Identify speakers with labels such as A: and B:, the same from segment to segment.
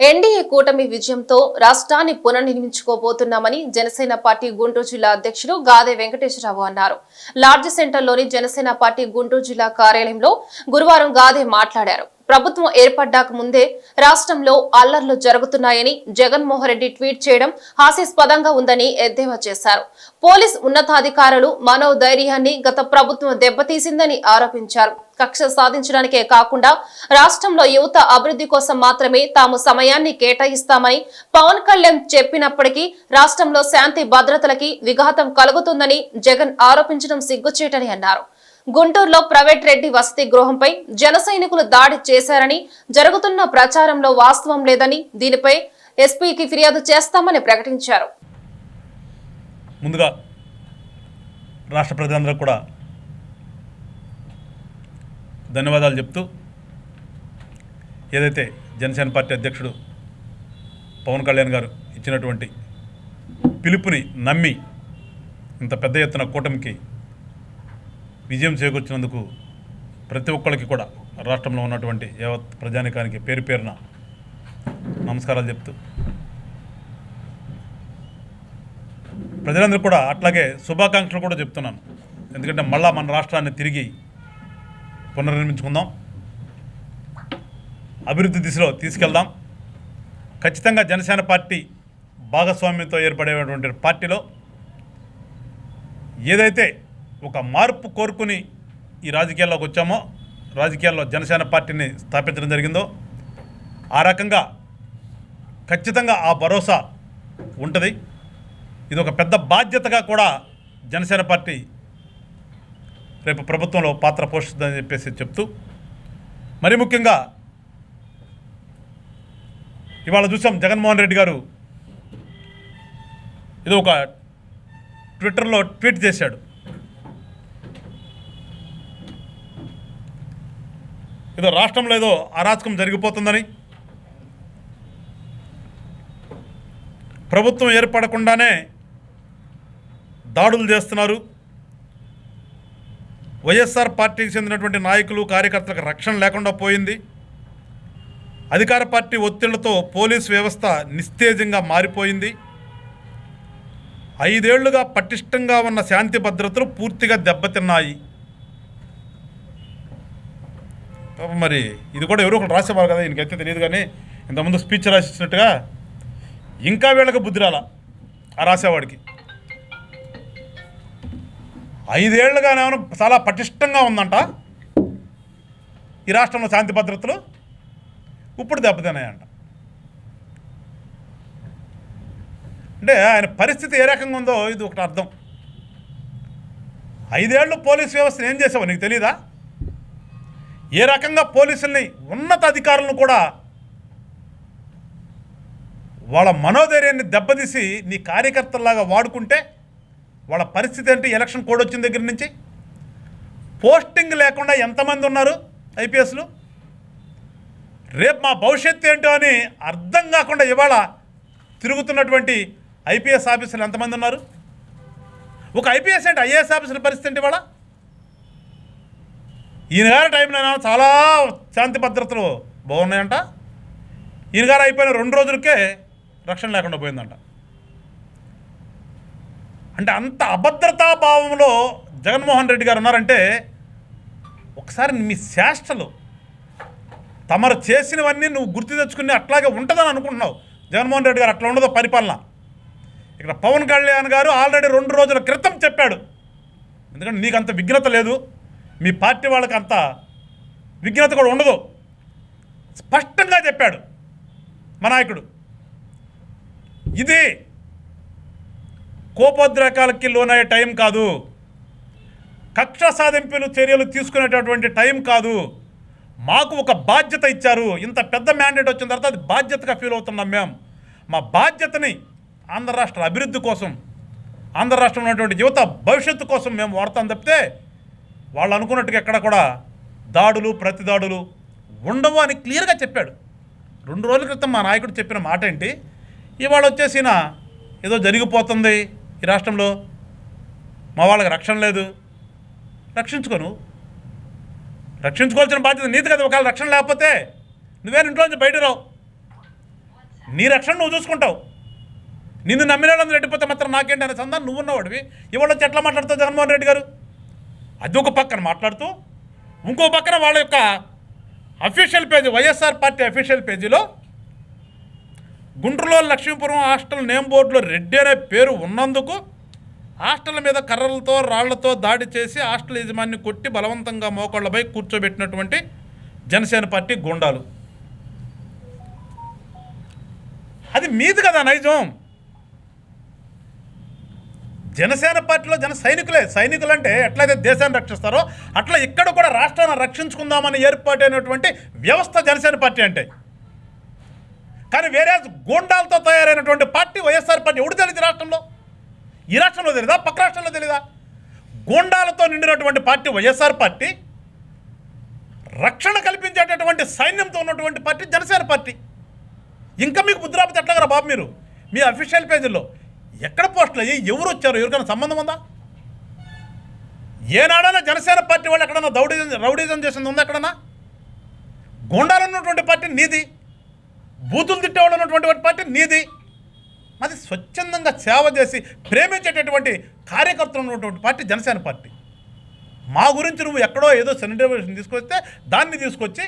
A: NDA కూటమి విజయంతో రాష్ట్రాన్ని పునర్నిర్మించుకోబోతున్నామని జనసేన పార్టీ గుంటూరు జిల్లా అధ్యక్షులు గాదే వెంకటేశ్వరరావు అన్నారు. లార్జ్ సెంటర్లోని జనసేన పార్టీ గుంటూరు జిల్లా కార్యాలయంలో గురువారం గాదే మాట్లాడారు. ప్రభుత్వం ఏర్పడ్డాక ముందే రాష్ట్రంలో అల్లర్లు జరుగుతున్నాయని జగన్మోహన్ రెడ్డి ట్వీట్ చేయడం హాస్యాస్పదంగా ఉందని ఎద్దేవా చేశారు. పోలీస్ ఉన్నతాధికారులు మనోధైర్యాన్ని గత ప్రభుత్వం దెబ్బతీసిందని ఆరోపించారు. కక్ష సాధించడానికే కాకుండా రాష్ట్రంలో యువత అభివృద్ధి కోసం మాత్రమే తాము సమయాన్ని కేటాయిస్తామని పవన్ కళ్యాణ్ చెప్పినప్పటికీ రాష్ట్రంలో శాంతి భద్రతలకి విఘాతం కలుగుతుందని జగన్ ఆరోపించడం సిగ్గుచేటని అన్నారు. గుంటూరులో ప్రైవేట్ రెడ్డి వసతి గృహంపై జన దాడి చేశారని జరుగుతున్న ప్రచారంలో వాస్తవం లేదని దీనిపై ఎస్పీకి ఫిర్యాదు చేస్తామని ప్రకటించారు.
B: ముందుగా రాష్ట్ర ప్రజలందరూ కూడా ధన్యవాదాలు చెప్తూ ఏదైతే జనసేన పార్టీ అధ్యక్షుడు పవన్ కళ్యాణ్ గారు ఇచ్చినటువంటి పిలుపుని నమ్మి ఇంత పెద్ద ఎత్తున కూటమికి విజయం చేకూర్చినందుకు ప్రతి ఒక్కరికి కూడా రాష్ట్రంలో ఉన్నటువంటి యావత్ ప్రజానికానికి పేరు పేరున నమస్కారాలు చెప్తూ ప్రజలందరూ కూడా అట్లాగే శుభాకాంక్షలు కూడా చెప్తున్నాను. ఎందుకంటే మళ్ళా మన రాష్ట్రాన్ని తిరిగి పునర్నిర్మించుకుందాం. అభివృద్ధి దిశలో తీసుకెళ్దాం. ఖచ్చితంగా జనసేన పార్టీ భాగస్వామ్యంతో ఏర్పడేటువంటి పార్టీలో ఏదైతే ఒక మార్పు కోరుకుని ఈ రాజకీయాల్లోకి వచ్చామో రాజకీయాల్లో జనసేన పార్టీని స్థాపించడం జరిగిందో ఆ రకంగా ఖచ్చితంగా ఆ భరోసా ఉంటుంది. ఇది ఒక పెద్ద బాధ్యతగా కూడా జనసేన పార్టీ రేపు ప్రభుత్వంలో పాత్ర పోషిస్తుందని చెప్పేసి చెప్తూ మరి ముఖ్యంగా ఇవాళ చూసాం జగన్మోహన్ రెడ్డి గారు ఇది ఒక ట్విట్టర్లో ట్వీట్ చేశాడు. ఏదో రాష్ట్రంలో ఏదో అరాచకం జరిగిపోతుందని. ప్రభుత్వం ఏర్పడకుండానే దాడులు చేస్తున్నారు. వైఎస్ఆర్ పార్టీకి చెందినటువంటి నాయకులు కార్యకర్తలకు రక్షణ లేకుండా పోయింది. అధికార పార్టీ ఒత్తిళ్ళతో పోలీస్ వ్యవస్థ నిస్తేజంగా మారిపోయింది. ఐదేళ్ళుగా పటిష్టంగా ఉన్న శాంతి భద్రతలు పూర్తిగా దెబ్బతిన్నాయి. మరి ఇది కూడా ఎవరో ఒకరు రాసేవారు కదా ఈయనకైతే తెలియదు కానీ ఇంతకుముందు స్పీచ్ రాసిచ్చినట్టుగా ఇంకా వీళ్ళకి బుద్ధి రాలా ఆ రాసేవాడికి. ఐదేళ్ళుగానేమో చాలా పటిష్టంగా ఉందంట. ఈ రాష్ట్రంలో శాంతి భద్రతలు ఇప్పుడు దెబ్బతిన్నాయంట. అంటే ఆయన పరిస్థితి ఏ రకంగా ఉందో ఇది ఒకటి అర్థం. ఐదేళ్ళు పోలీస్ వ్యవస్థను ఏం చేసావు నీకు తెలీదా? ఏ రకంగా పోలీసుల్ని ఉన్నత అధికారులను కూడా వాళ్ళ మనోధైర్యాన్ని దెబ్బతీసి నీ కార్యకర్తల్లాగా వాడుకుంటే వాళ్ళ పరిస్థితి ఏంటి? ఎలక్షన్ కోడ్ వచ్చిన దగ్గర నుంచి? పోస్టింగ్ లేకుండా ఎంతమంది ఉన్నారు ఐపీఎస్లు? రేపు మా భవిష్యత్తు ఏంటో అని అర్థం కాకుండా ఇవాళ తిరుగుతున్నటువంటి ఐపీఎస్ ఆఫీసర్లు ఎంతమంది ఉన్నారు? ఒక ఐపీఎస్ అంటే ఐఏఎస్ ఆఫీసుల పరిస్థితి ఏంటి ఇవాళ? ఈయన గారి టైంలో చాలా శాంతి భద్రతలు బాగున్నాయంట. ఈయన గారు అయిపోయిన రెండు రోజులకే రక్షణ లేకుండా పోయిందంట. అంటే అంత అభద్రతా భావంలో జగన్మోహన్ రెడ్డి గారు ఉన్నారంటే ఒకసారి మీ శాస్త్రలు తమరు చేసినవన్నీ నువ్వు గుర్తు తెచ్చుకుని అట్లాగే ఉంటుందని అనుకుంటున్నావు. జగన్మోహన్ రెడ్డి గారు అట్లా ఉండదు పరిపాలన. ఇక్కడ పవన్ కళ్యాణ్ గారు ఆల్రెడీ రెండు రోజుల క్రితం చెప్పాడు. ఎందుకంటే నీకు అంత విఘ్నత లేదు. మీ పార్టీ వాళ్ళకి అంత విజ్ఞత కూడా ఉండదు. స్పష్టంగా చెప్పాడు మా నాయకుడు. ఇది కోపోద్రేకాలకి లోనయ్యే టైం కాదు. కక్ష సాధింపులు చర్యలు తీసుకునేటటువంటి టైం కాదు. మాకు ఒక బాధ్యత ఇచ్చారు. ఇంత పెద్ద మ్యాండేట్ వచ్చిన తర్వాత అది బాధ్యతగా ఫీల్ అవుతున్నాం మేము. మా బాధ్యతని ఆంధ్ర రాష్ట్ర అభివృద్ధి కోసం ఆంధ్ర రాష్ట్రంలో ఉన్నటువంటి యువత భవిష్యత్తు కోసం మేము వాడతాం తప్పితే వాళ్ళు అనుకున్నట్టుగా ఎక్కడ కూడా దాడులు ప్రతి దాడులు ఉండవు అని క్లియర్గా చెప్పాడు. రెండు రోజుల క్రితం మా నాయకుడు చెప్పిన మాట ఏంటి? ఇవాళ వచ్చేసిన ఏదో జరిగిపోతుంది ఈ రాష్ట్రంలో. మా వాళ్ళకి రక్షణ లేదు. రక్షించుకోను. రక్షించుకోవాల్సిన బాధ్యత నీది కదా. ఒకవేళ రక్షణ లేకపోతే నువ్వేం ఇంట్లో నుంచి బయట రావు. నీ రక్షణ నువ్వు చూసుకుంటావు. నిన్ను నమ్మినాడు రెడ్డిపోతే మాత్రం నాకేంటి అనే సందా నువ్వు ఉన్నవాడివి ఇవాళ వచ్చి ఎట్లా మాట్లాడుతావు జగన్మోహన్ రెడ్డి గారు? అది ఒక పక్కన మాట్లాడుతూ ఇంకో పక్కన వాళ్ళ యొక్క official page YSR party official పేజీలో గుంటూరులో లక్ష్మీపురం హాస్టల్ నేమ్ బోర్డులో రెడ్డి అనే పేరు ఉన్నందుకు హాస్టల్ మీద కర్రలతో రాళ్ళతో దాడి చేసి హాస్టల్ యజమాని కొట్టి బలవంతంగా మోకాళ్ళపై కూర్చోబెట్టినటువంటి జనసేన పార్టీ గుండాలు. అది మీది కదా నైజం. జనసేన పార్టీలో జన సైనికులే. సైనికులు అంటే ఎట్లయితే దేశాన్ని రక్షిస్తారో అట్లా ఇక్కడ కూడా రాష్ట్రాన్ని రక్షించుకుందామని ఏర్పాటైనటువంటి వ్యవస్థ జనసేన పార్టీ అంటే. కానీ వేరే గూండాలతో తయారైనటువంటి పార్టీ వైఎస్ఆర్ పార్టీ ఎవడు తెలియదు రాష్ట్రంలో? ఈ రాష్ట్రంలో తెలీదా? పక్క రాష్ట్రంలో తెలీదా? గూండాలతో నిండినటువంటి పార్టీ వైఎస్ఆర్ పార్టీ రక్షణ కల్పించేటటువంటి సైన్యంతో ఉన్నటువంటి పార్టీ జనసేన పార్టీ. ఇంకా మీకు ముద్రాపతి ఎట్లాగరా బాబు మీరు? మీ అఫీషియల్ పేజీల్లో. ఎక్కడ పోస్టులు అయ్యి ఎవరు వచ్చారు? ఎవరికైనా సంబంధం ఉందా? ఏనాడైనా జనసేన పార్టీ వాళ్ళు ఎక్కడన్నా రౌడీజం రౌడీజం చేసింది ఉందా ఎక్కడన్నా? గుండాలు ఉన్నటువంటి పార్టీ నీది. బూతులు తిట్టేవాళ్ళు ఉన్నటువంటి పార్టీ నీది. అది స్వచ్ఛందంగా సేవ చేసి ప్రేమించేటటువంటి కార్యకర్తలు ఉన్నటువంటి పార్టీ జనసేన పార్టీ. మా గురించి నువ్వు ఎక్కడో ఏదో సెనిటైజేషన్ తీసుకొస్తే దాన్ని తీసుకొచ్చి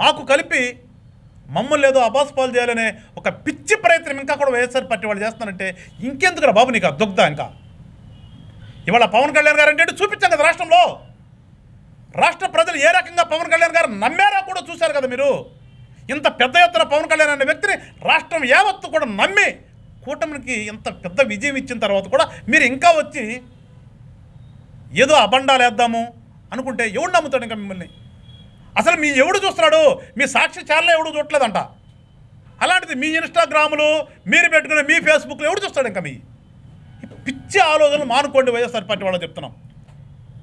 B: మాకు కలిపి మమ్మల్ని ఏదో అబాస్పాలు చేయాలనే ఒక పిచ్చి ప్రయత్నం ఇంకా కూడా వైఎస్ఆర్ పార్టీ వాళ్ళు చేస్తున్నారంటే ఇంకెందుకురా బాబు నీకు దుగ్ధ ఇంకా? ఇవాళ పవన్ కళ్యాణ్ గారు అంటే చూపించాం కదా రాష్ట్రంలో. రాష్ట్ర ప్రజలు ఏ రకంగా పవన్ కళ్యాణ్ గారు నమ్మారా కూడా చూశారు కదా మీరు. ఇంత పెద్ద ఎత్తున పవన్ కళ్యాణ్ అనే వ్యక్తిని రాష్ట్రం యావత్తు కూడా నమ్మి కూటమికి ఇంత పెద్ద విజయం ఇచ్చిన తర్వాత కూడా మీరు ఇంకా వచ్చి ఏదో అబండాలు వేద్దాము అనుకుంటే ఎవడు నమ్ముతాడు ఇంకా మిమ్మల్ని? అసలు మీ ఎవడు చూస్తున్నాడు? మీ సాక్షి ఛానల్ ఎవడు చూడలేదంట అలాంటిది మీ ఇన్స్టాగ్రాములు మీరు పెట్టుకునే మీ ఫేస్బుక్లో ఎవడు చూస్తాడు ఇంకా మీ? పిచ్చి ఆలోచనలు మానుకోండి వైఎస్ఆర్ పార్టీ వాళ్ళు చెప్తున్నాం.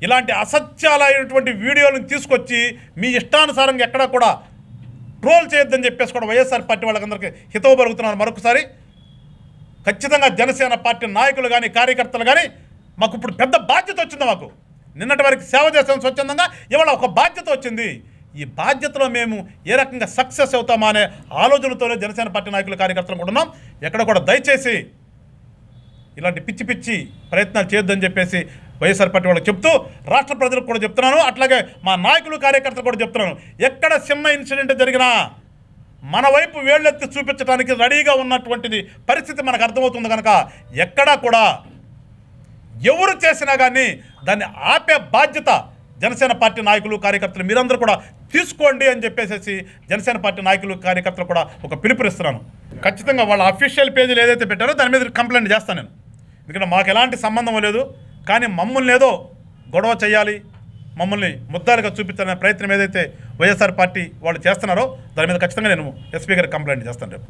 B: ఇలాంటి అసత్యాలైనటువంటి వీడియోలను తీసుకొచ్చి మీ ఇష్టానుసారంగా ఎక్కడా కూడా ట్రోల్ చేయొద్దని చెప్పేసి కూడా వైఎస్ఆర్ పార్టీ వాళ్ళకందరికీ హితవు పలుకుతున్నాను మరొకసారి ఖచ్చితంగా జనసేన పార్టీ నాయకులు కానీ కార్యకర్తలు కానీ మాకు ఇప్పుడు పెద్ద బాధ్యత వచ్చింది మాకు. నిన్నటి వరకు సేవ చేసాం స్వచ్ఛందంగా ఇవాళ ఒక బాధ్యత వచ్చింది. ఈ బాధ్యతలో మేము ఏ రకంగా సక్సెస్ అవుతామా అనే ఆలోచనతోనే జనసేన పార్టీ నాయకులు కార్యకర్తలు కూడా ఉన్నాం ఎక్కడ కూడా దయచేసి ఇలాంటి పిచ్చి పిచ్చి ప్రయత్నాలు చేయొద్దని చెప్పేసి వైఎస్ఆర్ పార్టీ వాళ్ళకి చెప్తూ రాష్ట్ర ప్రజలకు కూడా చెప్తున్నాను. అట్లాగే మా నాయకులు కార్యకర్తలు కూడా చెప్తున్నాను. ఎక్కడ చిన్న ఇన్సిడెంట్ జరిగినా మన వైపు వేళ్ళెత్తి చూపించడానికి రెడీగా ఉన్నటువంటిది పరిస్థితి మనకు అర్థమవుతుంది కనుక ఎక్కడా కూడా ఎవరు చేసినా కానీ దాన్ని ఆపే బాధ్యత జనసేన పార్టీ నాయకులు కార్యకర్తలు మీరందరూ కూడా తీసుకోండి అని చెప్పేసి జనసేన పార్టీ నాయకులు కార్యకర్తలు కూడా ఒక పిలుపునిస్తున్నాను. ఖచ్చితంగా వాళ్ళ అఫీషియల్ పేజీలు ఏదైతే పెట్టారో దాని మీద కంప్లైంట్ చేస్తాను నేను. ఎందుకంటే మాకు ఎలాంటి సంబంధం లేదు కానీ మమ్మల్ని ఏదో గొడవ చేయాలి మమ్మల్ని ముద్దాలుగా చూపించాలనే ప్రయత్నం ఏదైతే వైఎస్ఆర్ పార్టీ వాళ్ళు చేస్తున్నారో దాని మీద ఖచ్చితంగా నేను ఎస్పీ గారికి కంప్లైంట్ చేస్తాను రేపు.